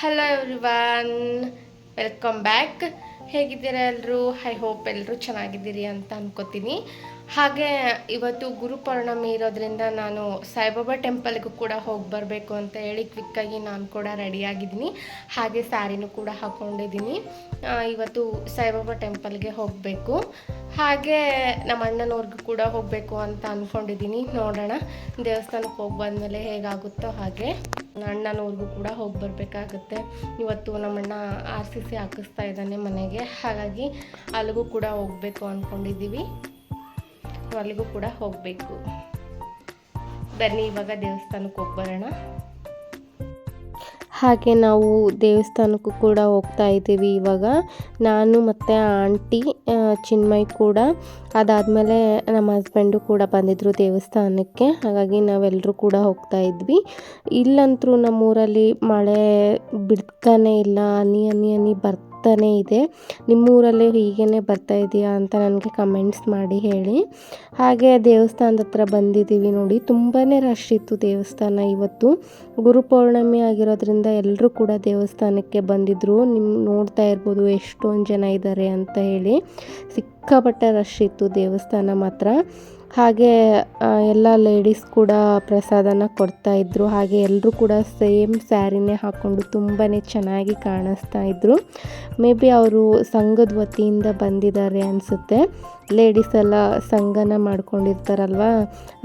Hello everyone welcome back ಹೇಗಿದ್ದೀರಾ ಎಲ್ಲರೂ I hope ಎಲ್ಲರೂ ಚೆನ್ನಾಗಿದ್ದೀರಿ ಅಂತ ಅನ್ಕೋತೀನಿ. ಹಾಗೆ ಇವತ್ತು ಗುರುಪೌರ್ಣಮಿ ಇರೋದ್ರಿಂದ ನಾನು ಸಾಯಿಬಾಬಾ ಟೆಂಪಲ್ಗೂ ಕೂಡ ಹೋಗಿ ಬರಬೇಕು ಅಂತ ಹೇಳಿ ಕ್ವಿಕ್ಕಾಗಿ ನಾನು ಕೂಡ ರೆಡಿಯಾಗಿದ್ದೀನಿ ಹಾಗೆ ಸ್ಯಾರಿನೂ ಕೂಡ ಹಾಕ್ಕೊಂಡಿದ್ದೀನಿ ಇವತ್ತು ಸಾಯಿಬಾಬಾ ಟೆಂಪಲ್ಗೆ ಹೋಗಬೇಕು. ಹಾಗೆ ನಮ್ಮ ಅಣ್ಣನವ್ರಿಗೂ ಕೂಡ ಹೋಗಬೇಕು ಅಂತ ಅಂದ್ಕೊಂಡಿದ್ದೀನಿ ನೋಡೋಣ, ದೇವಸ್ಥಾನಕ್ಕೆ ಹೋಗಿ ಬಂದಮೇಲೆ ಹೇಗಾಗುತ್ತೋ ಹಾಗೆ ಅಣ್ಣನವ್ರಿಗೂ ಕೂಡ ಹೋಗಿ ಬರಬೇಕಾಗುತ್ತೆ. ಇವತ್ತು ನಮ್ಮಣ್ಣ ಆರ್ ಸಿ ಸಿ ಹಾಕಿಸ್ತಾ ಇದ್ದಾನೆ ಮನೆಗೆ. ಹಾಗಾಗಿ ಅಲ್ಲಿಗೂ ಕೂಡ ಹೋಗಬೇಕು ಅಂದ್ಕೊಂಡಿದ್ದೀವಿ ಅಲ್ಲಿಗೂ ಕೂಡ ಹೋಗಬೇಕು. ಬನ್ನಿ, ಇವಾಗ ದೇವಸ್ಥಾನಕ್ಕೆ ಹೋಗಿ ಬರೋಣ. ಹಾಗೆ ನಾವು ದೇವಸ್ಥಾನಕ್ಕೂ ಕೂಡ ಹೋಗ್ತಾ ಇದ್ದೀವಿ ಇವಾಗ. ನಾನು ಮತ್ತು ಆಂಟಿ ಚಿನ್ಮಯ್ ಕೂಡ. ಅದಾದಮೇಲೆ ನಮ್ಮ ಹಸ್ಬೆಂಡು ಕೂಡ ಬಂದಿದ್ದರು ದೇವಸ್ಥಾನಕ್ಕೆ. ಹಾಗಾಗಿ ನಾವೆಲ್ಲರೂ ಕೂಡ ಹೋಗ್ತಾ ಇದ್ವಿ. ಇಲ್ಲಂತರೂ ನಮ್ಮೂರಲ್ಲಿ ಮಳೆ ಬಿಡ್ತಾನೆ ಇಲ್ಲ ಅನಿ ಅನಿ ಅನಿ ಹನಿ ಬರ್ತಾನೆ ಇದೆ. ನಿಮ್ಮೂರಲ್ಲೇ ಹೀಗೇ ಬರ್ತಾ ಇದೆಯಾ ಅಂತ ನನಗೆ ಕಮೆಂಟ್ಸ್ ಮಾಡಿ ಹೇಳಿ. ಹಾಗೆ ದೇವಸ್ಥಾನದ ಹತ್ರ ಬಂದಿದ್ದೀವಿ ನೋಡಿ. ತುಂಬಾ ರಶ್ ಇತ್ತು ದೇವಸ್ಥಾನ ಇವತ್ತು. ಗುರುಪೌರ್ಣಮಿ ಆಗಿರೋದ್ರಿಂದ ಎಲ್ಲರೂ ಕೂಡ ದೇವಸ್ಥಾನಕ್ಕೆ ಬಂದಿದ್ದರು ನಿಮ್ಮ ನೋಡ್ತಾ ಇರ್ಬೋದು ಎಷ್ಟೊಂದು ಜನ ಇದ್ದಾರೆ ಅಂತ ಹೇಳಿ. ಸಿಕ್ಕಾಪಟ್ಟೆ ರಶ್ ಇತ್ತು ದೇವಸ್ಥಾನ ಮಾತ್ರ. ಹಾಗೆ ಎಲ್ಲ ಲೇಡೀಸ್ ಕೂಡ ಪ್ರಸಾದನ ಕೊಡ್ತಾ ಇದ್ರು. ಹಾಗೆ ಎಲ್ಲರೂ ಕೂಡ ಸೇಮ್ ಸ್ಯಾರಿನೇ ಹಾಕ್ಕೊಂಡು ತುಂಬಾ ಚೆನ್ನಾಗಿ ಕಾಣಿಸ್ತಾ ಇದ್ರು. ಮೇ ಬಿ ಅವರು ಸಂಘದ ವತಿಯಿಂದ ಬಂದಿದ್ದಾರೆ ಅನಿಸುತ್ತೆ. ಲೇಡೀಸ್ ಎಲ್ಲ ಸಂಘನ ಮಾಡ್ಕೊಂಡಿರ್ತಾರಲ್ವ?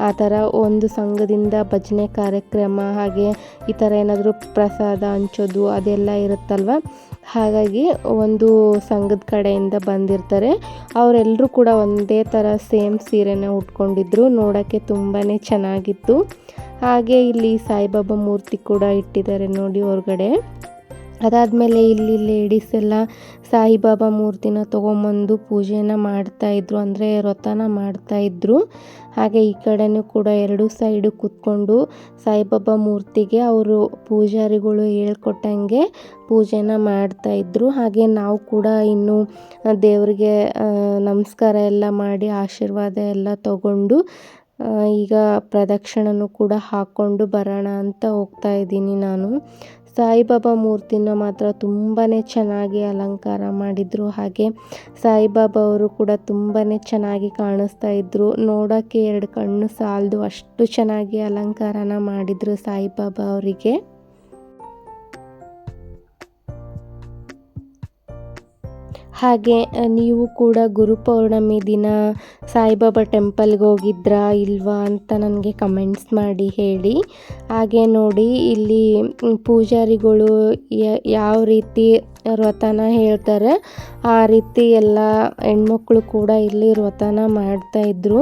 ಆ ಥರ ಒಂದು ಸಂಘದಿಂದ ಭಜನೆ ಕಾರ್ಯಕ್ರಮ, ಹಾಗೆ ಈ ಥರ ಏನಾದರೂ ಪ್ರಸಾದ ಹಂಚೋದು ಅದೆಲ್ಲ ಇರುತ್ತಲ್ವ? ಹಾಗಾಗಿ ಒಂದು ಸಂಘದ ಕಡೆಯಿಂದ ಬಂದಿರ್ತಾರೆ. ಅವರೆಲ್ಲರೂ ಕೂಡ ಒಂದೇ ಥರ ಸೇಮ್ ಸೀರೆನ ಉಟ್ಕೊಂಡಿದ್ರು ನೋಡೋಕ್ಕೆ ತುಂಬಾ ಚೆನ್ನಾಗಿತ್ತು. ಹಾಗೆ ಇಲ್ಲಿ ಸಾಯಿಬಾಬಾ ಮೂರ್ತಿ ಕೂಡ ಇಟ್ಟಿದ್ದಾರೆ ನೋಡಿ ಹೊರಗಡೆ. ಅದಾದಮೇಲೆ ಇಲ್ಲಿ ಲೇಡೀಸ್ ಎಲ್ಲ ಸಾಯಿಬಾಬಾ ಮೂರ್ತಿನ ತೊಗೊಂಬಂದು ಪೂಜೆನ ಮಾಡ್ತಾಯಿದ್ರು ಅಂದರೆ ವ್ರತನ ಮಾಡ್ತಾಯಿದ್ರು ಹಾಗೆ ಈ ಕಡೆನೂ ಕೂಡ ಎರಡು ಸೈಡು ಕೂತ್ಕೊಂಡು ಸಾಯಿಬಾಬಾ ಮೂರ್ತಿಗೆ ಅವರು ಪೂಜಾರಿಗಳು ಹೇಳ್ಕೊಟ್ಟಂಗೆ ಪೂಜೆನ ಮಾಡ್ತಾಯಿದ್ರು ಹಾಗೆ ನಾವು ಕೂಡ ಇನ್ನು ದೇವರಿಗೆ ನಮಸ್ಕಾರ ಎಲ್ಲ ಮಾಡಿ ಆಶೀರ್ವಾದ ಎಲ್ಲ ತಗೊಂಡು ಈಗ ಪ್ರದಕ್ಷಿಣನೂ ಕೂಡ ಹಾಕ್ಕೊಂಡು ಬರೋಣ ಅಂತ ಹೋಗ್ತಾ ಇದ್ದೀನಿ ನಾನು. ಸಾಯಿಬಾಬಾ ಮೂರ್ತಿನ ಮಾತ್ರ ತುಂಬಾ ಚೆನ್ನಾಗಿ ಅಲಂಕಾರ ಮಾಡಿದರು. ಹಾಗೆ ಸಾಯಿಬಾಬಾ ಅವರು ಕೂಡ ತುಂಬಾ ಚೆನ್ನಾಗಿ ಕಾಣಿಸ್ತಾ ಇದ್ದರು ನೋಡೋಕ್ಕೆ ಎರಡು ಕಣ್ಣು ಸಾಲದು ಅಷ್ಟು ಚೆನ್ನಾಗಿ ಅಲಂಕಾರನ ಮಾಡಿದರು ಸಾಯಿಬಾಬಾ ಅವರಿಗೆ. ಹಾಗೆ ನೀವು ಕೂಡ ಗುರುಪೌರ್ಣಮಿ ದಿನ ಸಾಯಿಬಾಬಾ ಟೆಂಪಲ್ಗೆ ಹೋಗಿದ್ರಾ ಇಲ್ವಾ ಅಂತ ನನಗೆ ಕಮೆಂಟ್ಸ್ ಮಾಡಿ ಹೇಳಿ. ಹಾಗೆ ನೋಡಿ, ಇಲ್ಲಿ ಪೂಜಾರಿಗಳು ಯಾವ ರೀತಿ ವ್ರತನ ಹೇಳ್ತಾರೆ. ಆ ರೀತಿ ಎಲ್ಲ ಹೆಣ್ಮಕ್ಳು ಕೂಡ ಇಲ್ಲಿ ವ್ರತನ ಮಾಡ್ತಾ ಇದ್ರು.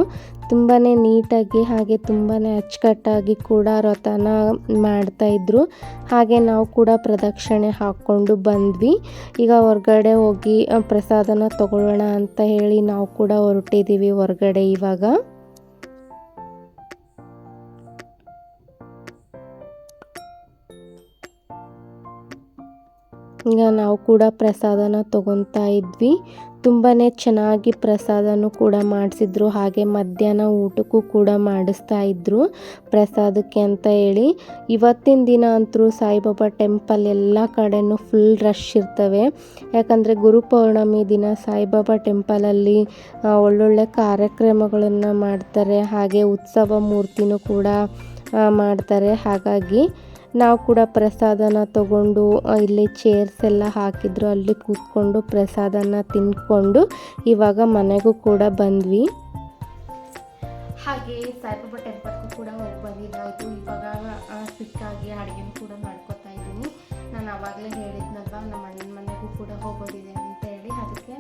ತುಂಬಾ ನೀಟಾಗಿ ಹಾಗೆ ತುಂಬಾ ಅಚ್ಚುಕಟ್ಟಾಗಿ ಕೂಡ ವ್ರತನ ಮಾಡ್ತಾ ಇದ್ರು. ಹಾಗೆ ನಾವು ಕೂಡ ಪ್ರದಕ್ಷಿಣೆ ಹಾಕ್ಕೊಂಡು ಬಂದ್ವಿ. ಈಗ ಹೊರಗಡೆ ಹೋಗಿ ಪ್ರಸಾದನ ತಗೊಳ್ಳೋಣ ಅಂತ ಹೇಳಿ ನಾವು ಕೂಡ ಹೊರಟಿದ್ದೀವಿ ಹೊರಗಡೆ ಇವಾಗ. ಈಗ ನಾವು ಕೂಡ ಪ್ರಸಾದನ ತಗೊತಾ ಇದ್ವಿ. ತುಂಬಾ ಚೆನ್ನಾಗಿ ಪ್ರಸಾದನೂ ಕೂಡ ಮಾಡಿಸಿದ್ರು. ಹಾಗೆ ಮಧ್ಯಾಹ್ನ ಊಟಕ್ಕೂ ಕೂಡ ಮಾಡಿಸ್ತಾ ಇದ್ರು ಪ್ರಸಾದಕ್ಕೆ ಅಂತ ಹೇಳಿ. ಇವತ್ತಿನ ದಿನ ಅಂತೂ ಸಾಯಿಬಾಬಾ ಟೆಂಪಲ್ ಎಲ್ಲ ಕಡೆನೂ ಫುಲ್ ರಶ್ ಇರ್ತವೆ. ಯಾಕಂದರೆ ಗುರುಪೌರ್ಣಮಿ ದಿನ ಸಾಯಿಬಾಬಾ ಟೆಂಪಲಲ್ಲಿ ಒಳ್ಳೊಳ್ಳೆ ಕಾರ್ಯಕ್ರಮಗಳನ್ನು ಮಾಡ್ತಾರೆ. ಹಾಗೆ ಉತ್ಸವ ಮೂರ್ತಿನೂ ಕೂಡ ಮಾಡ್ತಾರೆ. ಹಾಗಾಗಿ ನಾವು ಕೂಡ ಪ್ರಸಾದನ ತಗೊಂಡು ಇಲ್ಲಿ ಚೇರ್ಸ್ ಎಲ್ಲ ಹಾಕಿದ್ರು, ಅಲ್ಲಿ ಕೂತ್ಕೊಂಡು ಪ್ರಸಾದನ ತಿನ್ಕೊಂಡು ಇವಾಗ ಮನೆಗೂ ಕೂಡ ಬಂದ್ವಿ. ಹಾಗೆ ಸಾಯಿಬಾಬಾ ಟೆಂಪಲ್ಗೂ ಕೂಡ ಹೋಗಿ ಬಂದಿದ್ದಾಯಿತು. ಇವಾಗ ಸಿಕ್ಕಾಗಿ ಅಡುಗೆನೂ ಕೂಡ ಮಾಡ್ಕೊತಾ ಇದ್ದೀನಿ. ನಾನು ಆವಾಗಲೇ ಹೇಳಿದ್ನಲ್ವ, ನಮ್ಮ ಅಣ್ಣನ ಮನೆಗೂ ಕೂಡ ಹೋಗೋದಿದೆ ಅಂತ ಹೇಳಿ ಅದಕ್ಕೆ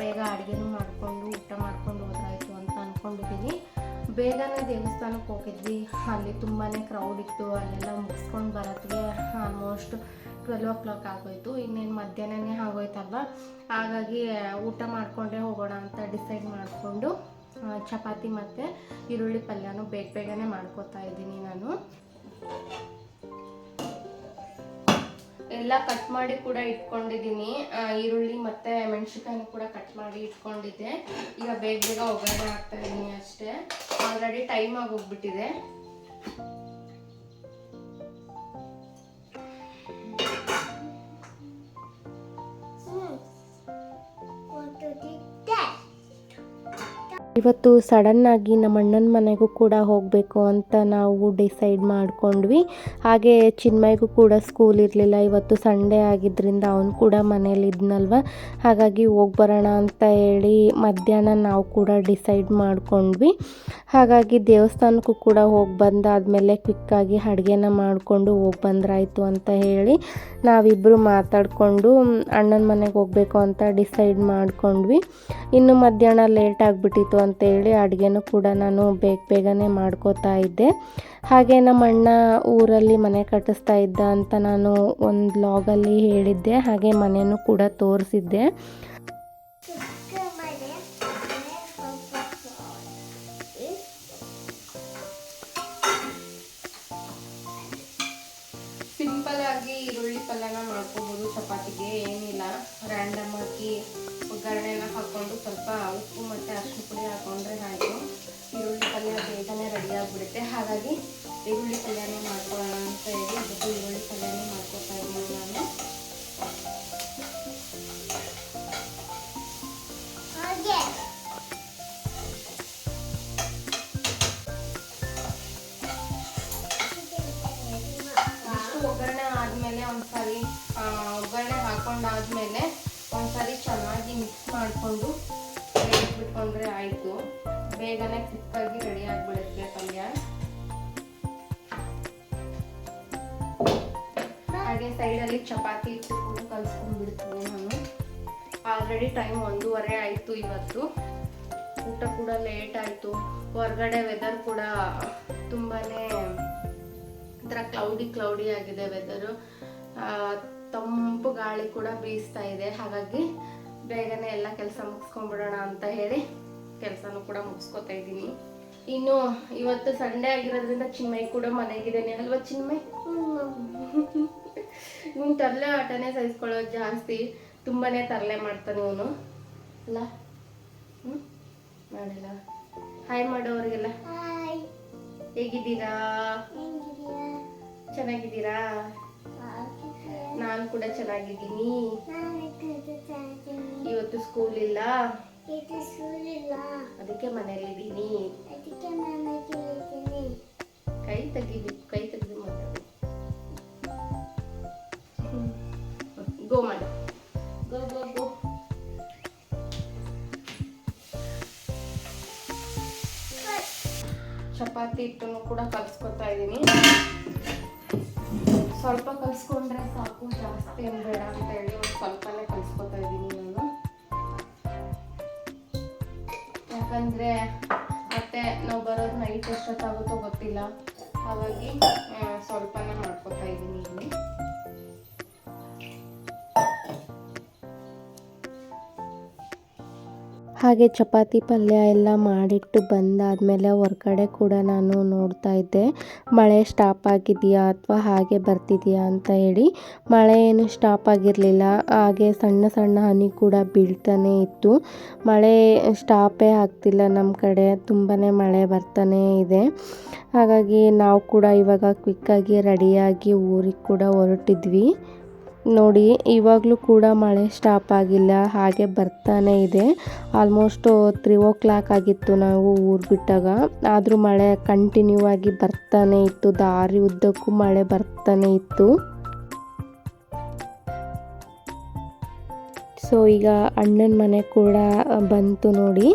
ಬೇಗ ಅಡುಗೆನೂ ಮಾಡಿಕೊಂಡು, ಊಟ ಮಾಡ್ಕೊಂಡು ಹೋದ್ರಾಯ್ತು ಅಂತ ಅಂದ್ಕೊಂಡಿದ್ದೀನಿ ಬೇಗನೆ ದೇವಸ್ಥಾನಕ್ಕೆ ಹೋಗಿದ್ವಿ. ಅಲ್ಲಿ ತುಂಬಾ ಕ್ರೌಡ್ ಇತ್ತು. ಅಲ್ಲೆಲ್ಲ ಮುಗಿಸ್ಕೊಂಡು ಬರೋತ್ತಿಗೆ ಆಲ್ಮೋಸ್ಟ್ ಟ್ವೆಲ್ ಓ ಕ್ಲಾಕ್ ಆಗೋಯ್ತು. ಇನ್ನೇನು ಮಧ್ಯಾಹ್ನನೇ ಆಗೋಯ್ತಲ್ವ? ಹಾಗಾಗಿ ಊಟ ಮಾಡಿಕೊಂಡೇ ಹೋಗೋಣ ಅಂತ ಡಿಸೈಡ್ ಮಾಡಿಕೊಂಡು ಚಪಾತಿ ಮತ್ತು ಈರುಳ್ಳಿ ಪಲ್ಯನೂ ಬೇಗ ಬೇಗನೆ ಮಾಡ್ಕೋತಾ ಇದ್ದೀನಿ ನಾನು. ಎಲ್ಲ ಕಟ್ ಮಾಡಿ ಕೂಡ ಇಟ್ಕೊಂಡಿದ್ದೀನಿ. ಈರುಳ್ಳಿ ಮತ್ತೆ ಮೆಣಸಿನ್ಕಾಯಿ ಕೂಡ ಕಟ್ ಮಾಡಿ ಇಟ್ಕೊಂಡಿದ್ದೆ. ಈಗ ಬೇಗ ಬೇಗ ಒಗ್ಗರಣೆ ಹಾಕ್ತಾ ಇದ್ದೀನಿ ಅಷ್ಟೇ. ಆಲ್ರೆಡಿ ಟೈಮ್ ಆಗೋಗ್ಬಿಟ್ಟಿದೆ ಇವತ್ತು ಸಡನ್ನಾಗಿ ನಮ್ಮ ಅಣ್ಣನ ಮನೆಗೂ ಕೂಡ ಹೋಗಬೇಕು ಅಂತ ನಾವು ಡಿಸೈಡ್ ಮಾಡಿಕೊಂಡ್ವಿ. ಹಾಗೆ ಚಿನ್ಮಯ್ಗೂ ಕೂಡ ಸ್ಕೂಲ್ ಇರಲಿಲ್ಲ. ಇವತ್ತು ಸಂಡೇ ಆಗಿದ್ದರಿಂದ ಅವನು ಕೂಡ ಮನೇಲಿ ಹಾಗಾಗಿ ಹೋಗಿ ಬರೋಣ ಅಂತ ಹೇಳಿ ಮಧ್ಯಾಹ್ನ ನಾವು ಕೂಡ ಡಿಸೈಡ್ ಮಾಡಿಕೊಂಡ್ವಿ. ಹಾಗಾಗಿ ದೇವಸ್ಥಾನಕ್ಕೂ ಕೂಡ ಹೋಗಿ ಬಂದಾದಮೇಲೆ ಕ್ವಿಕ್ಕಾಗಿ ಅಡುಗೆನ ಮಾಡಿಕೊಂಡು ಹೋಗಿ ಬಂದ್ರಾಯಿತು ಅಂತ ಹೇಳಿ ನಾವಿಬ್ಬರು ಮಾತಾಡಿಕೊಂಡು ಅಣ್ಣನ ಮನೆಗೆ ಹೋಗಬೇಕು ಅಂತ ಡಿಸೈಡ್ ಮಾಡಿಕೊಂಡ್ವಿ. ಇನ್ನು ಮಧ್ಯಾಹ್ನ ಲೇಟ್ ಆಗಿಬಿಟ್ಟಿತ್ತು ಅಂತೇಳಿ ಅಡುಗೆನೂ ಕೂಡ ನಾನು ಬೇಗ ಬೇಗನೆ ಮಾಡ್ಕೋತಾ ಇದ್ದೆ. ಹಾಗೆ ನಮ್ಮ ಅಣ್ಣ ಊರಲ್ಲಿ ಮನೆ ಕಟ್ಟಿಸ್ತಾ ಇದ್ದ ಅಂತ ನಾನು ಒಂದು ಲಾಗಲ್ಲಿ ಹೇಳಿದ್ದೆ. ಹಾಗೆ ಮನೆಯೂ ಕೂಡ ತೋರಿಸಿದ್ದೆ. ಸಿಂಪಲ್ ಆಗಿ ಈರುಳ್ಳಿ ಪಲ್ಯನ ಮಾಡ್ಕೋಬಹುದು ಚಪಾತಿಗೆ ಏನಿಲ್ಲ. ರ್ಯಾಂಡಮ್ ಆಗಿ ಒಗ್ಗರಣೆನ ಹಾಕ್ಕೊಂಡು ಸ್ವಲ್ಪ ಉಪ್ಪು ಮತ್ತು ಅರಿಶಿನ ಪುಡಿ ಹಾಕೊಂಡ್ರೆ ಆಯಿತು. ಈರುಳ್ಳಿ ಪಲ್ಯ ಬೇಗನೆ ರೆಡಿ ಆಗಿಬಿಡುತ್ತೆ. ಹಾಗಾಗಿ ಈರುಳ್ಳಿ ಪಲ್ಯನೇ ಮಾಡ್ಕೊಳ್ಳೋಣ ಅಂತ ಹೇಳಿ ಅದಕ್ಕೆ ಈರುಳ್ಳಿ ಪಲ್ಯನೇ ಮಾಡ್ಕೊತಾ ಇದ್ದೀನಿ ನಾನು. ಒಗ್ಗರಣೆ ಆದಮೇಲೆ ಒಂದ್ಸರಿ ಆ, ಒಗ್ಗರಣೆ ಹಾಕೊಂಡಾದ್ಮೇಲೆ ಮಾಡಿಕೊಂಡು ಬಿಟ್ಕೊಂಡ್ರೆ ಆಯಿತು. ಬೇಗನೆ ಕ್ವಿಕ್ಕಾಗಿ ರೆಡಿ ಆಗಿಬಿಡುತ್ತೆ ಪಲ್ಯ. ಹಾಗೆ ಸೈಡಲ್ಲಿ ಚಪಾತಿ ಇಟ್ಟುಕೊಂಡು ಕೂಡ ಕಲಿಸ್ಕೊಂಡ್ಬಿಡ್ತೀನಿ ನಾನು. ಆಲ್ರೆಡಿ ಟೈಮ್ ಒಂದೂವರೆ ಆಯಿತು ಇವತ್ತು. ಊಟ ಕೂಡ ಲೇಟ್ ಆಯಿತು. ಹೊರಗಡೆ ವೆದರ್ ಕೂಡ ತುಂಬಾ ಒಂಥರ ಕ್ಲೌಡಿ ಕ್ಲೌಡಿ ಆಗಿದೆ ವೆದರು ತಂಪು ಗಾಳಿ ಕೂಡ ಬೀಸ್ತಾ ಇದೆ. ಹಾಗಾಗಿ ಬೇಗನೆ ಎಲ್ಲ ಕೆಲಸ ಮುಗಿಸ್ಕೊಂಡ್ಬಿಡೋಣ ಅಂತ ಹೇಳಿ ಕೆಲಸನೂ ಕೂಡ ಮುಗಿಸ್ಕೊತಾ ಇದ್ದೀನಿ. ಇನ್ನು ಇವತ್ತು ಸಂಡೇ ಆಗಿರೋದ್ರಿಂದ ಚಿನ್ಮಯ್ ಕೂಡ ಮನೆಗಿದ್ದೇನೆ ಅಲ್ವಾ ಚಿನ್ಮಯ್? ಇವನು ತರಲೆ ಆಟನೇ ಸಹಿಸ್ಕೊಳ್ಳೋದು ಜಾಸ್ತಿ. ತುಂಬಾನೇ ತರಲೆ ಮಾಡ್ತಾನೆ ಇವನು ಅಲ್ಲ? ಹ್ಞೂ ಮಾಡಿಲ್ಲ. ಹಾಯ್ ಮಾಡೋರಿಗೆಲ್ಲ ಹೇಗಿದ್ದೀರಾ? ಚೆನ್ನಾಗಿದ್ದೀರಾ? ನಾನು ಕೂಡ ಚೆನ್ನಾಗಿದ್ದೀನಿ. ಇವತ್ತು ಸ್ಕೂಲ್ ಇಲ್ಲ. ಅದಕ್ಕೆ ಮನೇಲಿದ್ದೀನಿ ಕೈ ತೆಗಿಬೇಕು ಕೈ ತೆಗೆದು ಮಾತಾಡಿ. ಗೋ ಮಾಡು. ಗೋ ಗೋ ಗೋ ಚಪಾತಿ ಹಿಟ್ಟನ್ನು ಕೂಡ ಕಲ್ಸ್ಕೊತಾ ಇದ್ದೀನಿ ಸ್ವಲ್ಪ ಕಲಿಸ್ಕೊಂಡ್ರೆ ಸಾಕು ಜಾಸ್ತಿ ಏನು ಬೇಡ ಅಂತ ಹೇಳಿ ಒಂದು ಸ್ವಲ್ಪನೇ ಕಲಿಸ್ಕೊತಾ ಇದ್ದೀನಿ ನಾನು. ಯಾಕಂದ್ರೆ ಮತ್ತೆ ನಾವು ಬರೋದು ನೈಟ್ ಎಷ್ಟೊತ್ತಾಗುತ್ತೋ ಗೊತ್ತಿಲ್ಲ. ಹಾಗಾಗಿ ಆ, ಹಾಗೆ ಚಪಾತಿ ಪಲ್ಯ ಎಲ್ಲ ಮಾಡಿಟ್ಟು ಬಂದಾದಮೇಲೆ ಹೊರ್ಗಡೆ ಕೂಡ ನಾನು ನೋಡ್ತಾ ಇದ್ದೆ. ಮಳೆ ಸ್ಟಾಪ್ ಆಗಿದೆಯಾ ಅಥವಾ ಹಾಗೆ ಬರ್ತಿದೆಯಾ ಅಂತ ಹೇಳಿ. ಮಳೆ ಏನು ಸ್ಟಾಪ್ ಆಗಿರಲಿಲ್ಲ. ಹಾಗೆ ಸಣ್ಣ ಸಣ್ಣ ಹನಿ ಕೂಡ ಬೀಳ್ತಾನೆ ಇತ್ತು. ಮಳೆ ಸ್ಟಾಪೇ ಆಗ್ತಿಲ್ಲ ನಮ್ಮ ಕಡೆ. ತುಂಬಾ ಮಳೆ ಬರ್ತಾನೆ ಇದೆ. ಹಾಗಾಗಿ ನಾವು ಕೂಡ ಇವಾಗ ಕ್ವಿಕ್ಕಾಗಿ ರೆಡಿಯಾಗಿ ಊರಿಗೆ ಕೂಡ ಹೊರಟಿದ್ವಿ. ನೋಡಿ, ಇವಾಗಲೂ ಕೂಡ ಮಳೆ ಸ್ಟಾಪ್ ಆಗಿಲ್ಲ, ಹಾಗೆ ಬರ್ತಾನೆ ಇದೆ. ಆಲ್ಮೋಸ್ಟ್ ತ್ರೀ ಓ ಕ್ಲಾಕ್ ಆಗಿತ್ತು ನಾವು ಊರು ಬಿಟ್ಟಾಗ. ಆದರೂ ಮಳೆ ಕಂಟಿನ್ಯೂ ಆಗಿ ಬರ್ತಾನೆ ಇತ್ತು, ದಾರಿ ಉದ್ದಕ್ಕೂ ಮಳೆ ಬರ್ತಾನೆ ಇತ್ತು. ಸೊ ಈಗ ಅಣ್ಣನ ಮನೆ ಕೂಡ ಬಂತು ನೋಡಿ.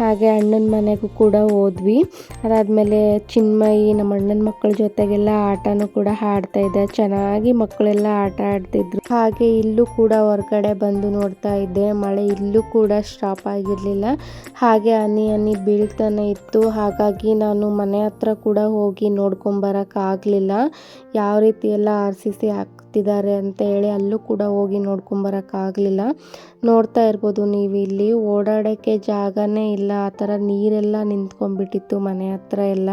ಹಾಗೆ ಅಣ್ಣನ ಮನೆಗೂ ಕೂಡ ಹೋದ್ವಿ. ಅದಾದಮೇಲೆ ಚಿನ್ಮಯಿ ನಮ್ಮ ಅಣ್ಣನ ಮಕ್ಕಳ ಜೊತೆಗೆಲ್ಲ ಆಟನೂ ಕೂಡ ಆಡ್ತಾ ಇದ್ದೆ. ಚೆನ್ನಾಗಿ ಮಕ್ಕಳೆಲ್ಲ ಆಟ ಆಡ್ತಿದ್ರು. ಹಾಗೆ ಇಲ್ಲೂ ಕೂಡ ಹೊರಗಡೆ ಬಂದು ನೋಡ್ತಾ ಇದ್ದೆ. ಮಳೆ ಇಲ್ಲೂ ಕೂಡ ಸ್ಟಾಪ್ ಆಗಿರಲಿಲ್ಲ. ಹಾಗೆ ಅನಿ ಅನಿ ಬೀಳ್ತಾನೆ ಇತ್ತು. ಹಾಗಾಗಿ ನಾನು ಮನೆ ಹತ್ರ ಕೂಡ ಹೋಗಿ ನೋಡ್ಕೊಂಬರಕ್ಕಾಗಲಿಲ್ಲ ಯಾವ ರೀತಿ ಎಲ್ಲ ಆರ್ ಸಿ ಸಿ ಹಾಕ್ತಿದ್ದಾರೆ ಅಂತ ಹೇಳಿ ಅಲ್ಲೂ ಕೂಡ ಹೋಗಿ ನೋಡ್ಕೊಂಬರಕ್ಕಾಗಲಿಲ್ಲ ನೋಡ್ತಾ ಇರ್ಬೋದು ನೀವು ಇಲ್ಲಿ. ಓಡಾಡೋಕ್ಕೆ ಜಾಗನೇ ಇಲ್ಲ. ಆ ಥರ ನೀರೆಲ್ಲ ನಿಂತ್ಕೊಂಡ್ಬಿಟ್ಟಿತ್ತು ಮನೆ ಹತ್ರ ಎಲ್ಲ.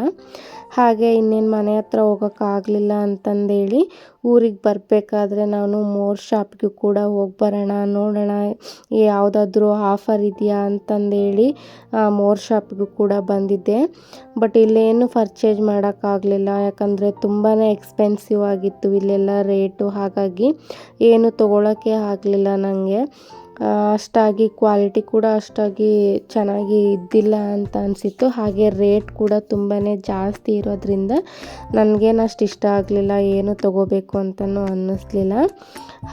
ಹಾಗೆ ಇನ್ನೇನು ಮನೆ ಹತ್ರ ಹೋಗೋಕ್ಕಾಗಲಿಲ್ಲ ಅಂತಂದೇಳಿ ಊರಿಗೆ ಬರಬೇಕಾದ್ರೆ ನಾನು ಮೋರ್ ಶಾಪ್ಗೆ ಕೂಡ ಹೋಗಿ ಬರೋಣ, ನೋಡೋಣ, ಯಾವುದಾದ್ರೂ ಆಫರ್ ಇದೆಯಾ ಅಂತಂದೇಳಿ ಮೋರ್ ಶಾಪ್ಗೂ ಕೂಡ ಬಂದಿದ್ದೆ. ಬಟ್ ಇಲ್ಲೇನು ಪರ್ಚೇಸ್ ಮಾಡೋಕ್ಕಾಗಲಿಲ್ಲ ಯಾಕಂದರೆ ತುಂಬಾ ಎಕ್ಸ್ಪೆನ್ಸಿವ್ ಆಗಿತ್ತು ಇಲ್ಲೆಲ್ಲ ರೇಟು. ಹಾಗಾಗಿ ಏನು ತೊಗೊಳಕ್ಕೆ ಆಗಲಿಲ್ಲ ನನಗೆ ಅಷ್ಟಾಗಿ ಕ್ವಾಲಿಟಿ ಕೂಡ ಅಷ್ಟಾಗಿ ಚೆನ್ನಾಗಿ ಇದ್ದಿಲ್ಲ ಅಂತ ಅನಿಸಿತ್ತು. ಹಾಗೆ ರೇಟ್ ಕೂಡ ತುಂಬಾ ಜಾಸ್ತಿ ಇರೋದ್ರಿಂದ ನನಗೇನು ಅಷ್ಟು ಇಷ್ಟ ಆಗಲಿಲ್ಲ, ಏನು ತೊಗೋಬೇಕು ಅಂತಲೂ ಅನ್ನಿಸ್ಲಿಲ್ಲ.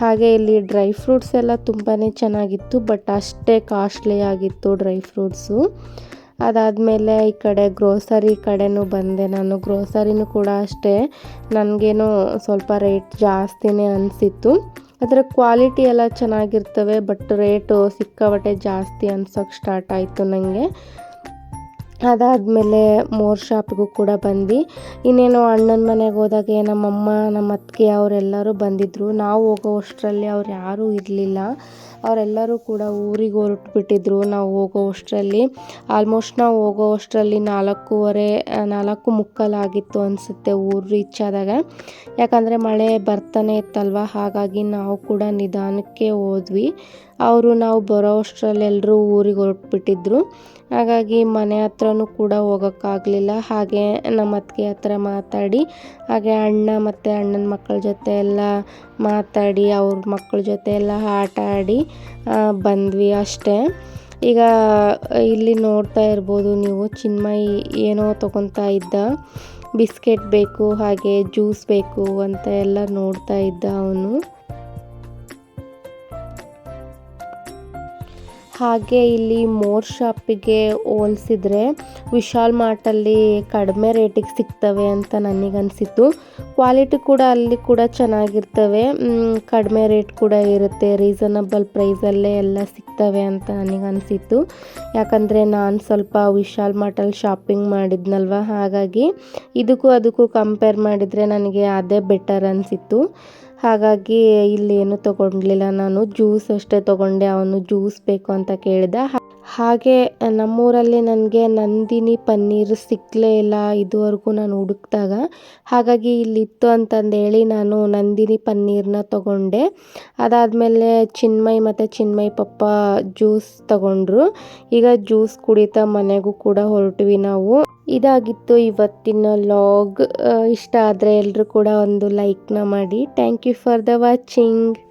ಹಾಗೆ ಇಲ್ಲಿ ಡ್ರೈ ಫ್ರೂಟ್ಸ್ ಎಲ್ಲ ತುಂಬಾ ಚೆನ್ನಾಗಿತ್ತು ಬಟ್ ಅಷ್ಟೇ ಕಾಸ್ಟ್ಲಿ ಆಗಿತ್ತು ಡ್ರೈ ಫ್ರೂಟ್ಸು ಅದಾದಮೇಲೆ ಈ ಕಡೆ ಗ್ರೋಸರಿ ಕಡೆನೂ ಬಂದೆ ನಾನು. ಗ್ರೋಸರಿನೂ ಕೂಡ ಅಷ್ಟೇ, ನನಗೇನು ಸ್ವಲ್ಪ ರೇಟ್ ಜಾಸ್ತಿನೇ ಅನಿಸಿತ್ತು. ಅದರ ಕ್ವಾಲಿಟಿ ಎಲ್ಲ ಚೆನ್ನಾಗಿರ್ತವೆ ಬಟ್ ರೇಟು ಸಿಕ್ಕಾಬಟ್ಟೆ ಜಾಸ್ತಿ ಅನ್ಸೋಕ್ಕೆ ಸ್ಟಾರ್ಟ್ ಆಯಿತು ನನಗೆ ಅದಾದಮೇಲೆ ಮೋರ್ ಶಾಪ್ಗೂ ಕೂಡ ಬಂದು ಇನ್ನೇನು ಅಣ್ಣನ ಮನೆಗೆ ಹೋದಾಗೆ ನಮ್ಮಮ್ಮ ನಮ್ಮ ಅತ್ತಿಗೆ ಅವರೆಲ್ಲರೂ ಬಂದಿದ್ದರು ನಾವು ಹೋಗೋ ಅಷ್ಟರಲ್ಲಿ ಅವ್ರು ಯಾರೂ ಇರಲಿಲ್ಲ. ಅವರೆಲ್ಲರೂ ಕೂಡ ಊರಿಗೆ ಹೊರಟ್ಬಿಟ್ಟಿದ್ರು. ನಾವು ಹೋಗೋವಷ್ಟರಲ್ಲಿ ಆಲ್ಮೋಸ್ಟ್ ನಾವು ಹೋಗೋವಷ್ಟರಲ್ಲಿ ನಾಲ್ಕೂವರೆ ನಾಲ್ಕು ಮುಕ್ಕಲಾಗಿತ್ತು ಅನಿಸುತ್ತೆ ಊರು ರೀಚ್ ಆದಾಗ. ಯಾಕಂದರೆ ಮಳೆ ಬರ್ತಾನೆ ಇತ್ತಲ್ವ? ಹಾಗಾಗಿ ನಾವು ಕೂಡ ನಿಧಾನಕ್ಕೆ ಹೋದ್ವಿ. ಅವರು ನಾವು ಬರೋ ಅಷ್ಟರಲ್ಲಿ ಎಲ್ಲರೂ ಊರಿಗೆ ಹೊರಟ್ಬಿಟ್ಟಿದ್ರು. ಹಾಗಾಗಿ ಮನೆ ಹತ್ರನೂ ಕೂಡ ಹೋಗೋಕ್ಕಾಗಲಿಲ್ಲ. ಹಾಗೆ ನಮ್ಮ ಅತ್ತಿಗೆ ಹತ್ರ ಮಾತಾಡಿ, ಹಾಗೆ ಅಣ್ಣ ಮತ್ತು ಅಣ್ಣನ ಮಕ್ಕಳ ಜೊತೆ ಎಲ್ಲ ಮಾತಾಡಿ, ಅವ್ರ ಮಕ್ಕಳ ಜೊತೆ ಎಲ್ಲ ಆಟ ಆಡಿ ಬಂದ್ವಿ ಅಷ್ಟೇ. ಈಗ, ಇಲ್ಲಿ ನೋಡ್ತಾ ಇರ್ಬೋದು ನೀವು, ಚಿನ್ಮಯ್ ಏನೋ ತೊಗೊತಾ ಇದ್ದ. ಬಿಸ್ಕೆಟ್ ಬೇಕು, ಹಾಗೆ ಜ್ಯೂಸ್ ಬೇಕು ಅಂತ ಎಲ್ಲ ನೋಡ್ತಾ ಇದ್ದ ಅವನು. ಹಾಗೆ ಇಲ್ಲಿ ಮೋರ್ ಶಾಪಿಗೆ ಹೋಲಿಸಿದ್ರೆ ವಿಶಾಲ್ ಮಾರ್ಟಲ್ಲಿ ಕಡಿಮೆ ರೇಟಿಗೆ ಸಿಗ್ತವೆ ಅಂತ ನನಗನ್ಸಿತ್ತು. ಕ್ವಾಲಿಟಿ ಕೂಡ ಅಲ್ಲಿ ಕೂಡ ಚೆನ್ನಾಗಿರ್ತವೆ. ಕಡಿಮೆ ರೇಟ್ ಕೂಡ ಇರುತ್ತೆ. ರೀಸನಬಲ್ ಪ್ರೈಸಲ್ಲೇ ಎಲ್ಲ ಸಿಗ್ತವೆ ಅಂತ ನನಗನ್ಸಿತ್ತು. ಯಾಕಂದರೆ ನಾನು ಸ್ವಲ್ಪ ವಿಶಾಲ್ ಮಾರ್ಟಲ್ಲಿ ಶಾಪಿಂಗ್ ಮಾಡಿದ್ನಲ್ವ? ಹಾಗಾಗಿ ಇದಕ್ಕೂ ಅದಕ್ಕೂ ಕಂಪೇರ್ ಮಾಡಿದರೆ ನನಗೆ ಅದೇ ಬೆಟರ್ ಅನಿಸಿತ್ತು. ಹಾಗಾಗಿ ಏನು ತೊಗೊಂಡ್ಲಿಲ್ಲ ನಾನು. ಜ್ಯೂಸ್ ಅಷ್ಟೇ ತಗೊಂಡೆ. ಅವನು ಜ್ಯೂಸ್ ಬೇಕು ಅಂತ ಕೇಳಿದ. ಹಾಗೆ, ನಮ್ಮೂರಲ್ಲಿ ನನಗೆ ನಂದಿನಿ ಪನ್ನೀರ್ ಸಿಕ್ಕಲೇ ಇಲ್ಲ ಇದುವರೆಗೂ ನಾನು ಹುಡುಕ್ದಾಗ. ಹಾಗಾಗಿ ಇಲ್ಲಿತ್ತು ಅಂತಂದೇಳಿ ನಾನು ನಂದಿನಿ ಪನ್ನೀರ್ನ ತೊಗೊಂಡೆ. ಅದಾದಮೇಲೆ ಚಿನ್ಮಯ್ ಮತ್ತು ಚಿನ್ಮಯ್ ಪಪ್ಪ ಜ್ಯೂಸ್ ತಗೊಂಡ್ರು. ಈಗ ಜ್ಯೂಸ್ ಕುಡಿತಾ ಮನೆಗೂ ಕೂಡ ಹೊರಟ್ವಿ ನಾವು. ಇದಾಗಿತ್ತು ಇವತ್ತಿನ ಲಾಗ್. ಇಷ್ಟ ಆದರೆ ಎಲ್ಲರೂ ಕೂಡ ಒಂದು ಲೈಕ್ನ ಮಾಡಿ. Thank you for the watching.